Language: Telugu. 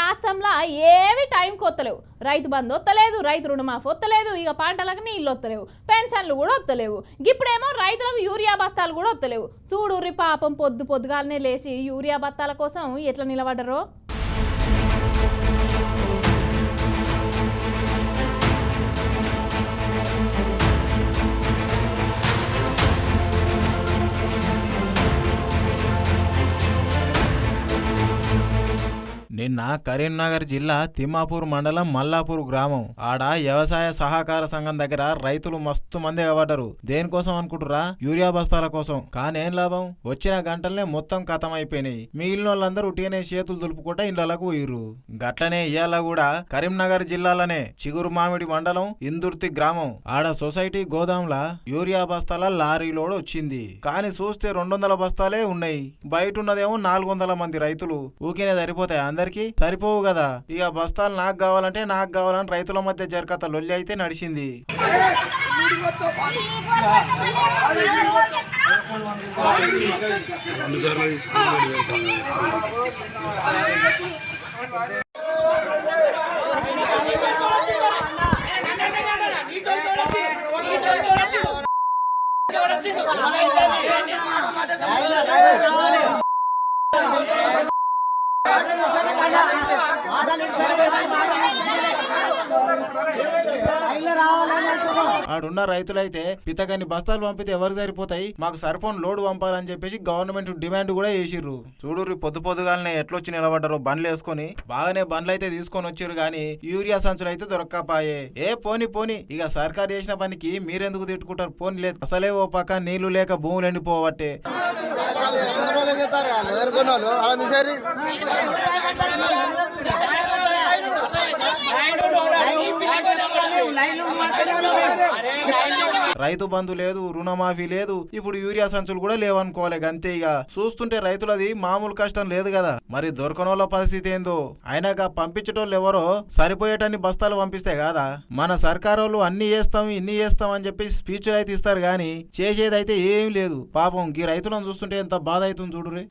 రాష్ట్రంలో ఏవి టైంకి వత్తలేవు. రైతు బంధు వత్తలేదు రైతు రుణమాఫీ వత్తలేదు ఇక పంటలకు నీళ్ళు వత్తలేవు పెన్షన్లు కూడా వత్తలేవు. ఇప్పుడేమో రైతులకు యూరియా బస్తాలు కూడా వత్తలేవు. చూడుర్రి పాపం పొద్దు పొద్దుగాలనే లేచి యూరియా బస్తాల కోసం ఎట్లా నిలబడరో నిన్న కరీంనగర్ జిల్లా తిమ్మాపూర్ మండలం మల్లాపూర్ గ్రామం. ఆడ వ్యవసాయ సహకార సంఘం దగ్గర రైతులు మస్తు మంది ఎగబడ్డరు. దేనికోసం అనుకుంటురా యూరియా బస్తాల కోసం. కానేం లాభం? వచ్చిన గంటలనే మొత్తం కథం అయిపోయినాయి మిగిలిన వాళ్ళందరూ ఉట్టిగానే చేతులు దులుపుకుంటా ఇండ్లకు పోయిర్రు. గట్లనే ఇయ్యాల కూడా కరీంనగర్ జిల్లాలోనే చిగురు మామిడి మండలం ఇందుర్తి గ్రామం. ఆడ సొసైటీ గోదాంల యూరియా బస్తాల లారీ లోడ్ వచ్చింది. కానీ చూస్తే రెండు వందల బస్తాలే ఉన్నాయి. బయట ఉన్నదేమో నాలుగు వందల మంది రైతులు. ఊకినే సరిపోతాయి అందరికి? సరిపోవు కదా. ఇక బస్తాలు నాకు కావాలంటే నాకు కావాలని రైతుల మధ్య జరకత లొల్లి అయితే నడిచింది. రావాలి తీసుకుని పెడతాను ఆడున్న రైతులైతే పితకని బస్తాలు పంపితే ఎవరు సరిపోతాయి? మాకు సరిపోని లోడ్ పంపాలని చెప్పేసి గవర్నమెంట్ డిమాండ్ కూడా చేసిర్రు. చూడుర్రి పొద్దు పొద్దుగాలనే ఎట్లొచ్చి నిలబడ్డారో బండ్లు వేసుకొని బాగానే బండ్లు అయితే తీసుకొని వచ్చిర్రు కానీ యూరియా సంచులు అయితే దొరక్కపోయే. ఏ పోని పోని ఇక సర్కారు చేసిన పనికి మీరెందుకు తిట్టుకుంటారు? పోని లేదు. అసలే ఓ పక్క నీళ్ళు లేక భూములు ఎండిపోవట్టే. చేస్తారు? వాళ్ళు ఎవరుకున్న వాళ్ళు అలా తీసారు రైతు బంధు లేదు రుణమాఫీ లేదు ఇప్పుడు యూరియా సంచులు కూడా లేవనుకోవాలి అంతే ఇక. చూస్తుంటే రైతులది మామూలు కష్టం లేదు కదా. మరి దొరకనోళ్ళ పరిస్థితి ఏందో? అయినాక పంపించేటోళ్ళు ఎవరో సరిపోయేటన్ని బస్తాలు పంపిస్తే కాదా? మన సర్కారోళ్ళు అన్ని చేస్తాం ఇన్ని చేస్తాం అని చెప్పి స్పీచ్లు అయితే ఇస్తారు కానీ చేసేదైతే ఏం లేదు. పాపం ఈ రైతులను చూస్తుంటే ఎంత బాధ అవుతుంది చూడురే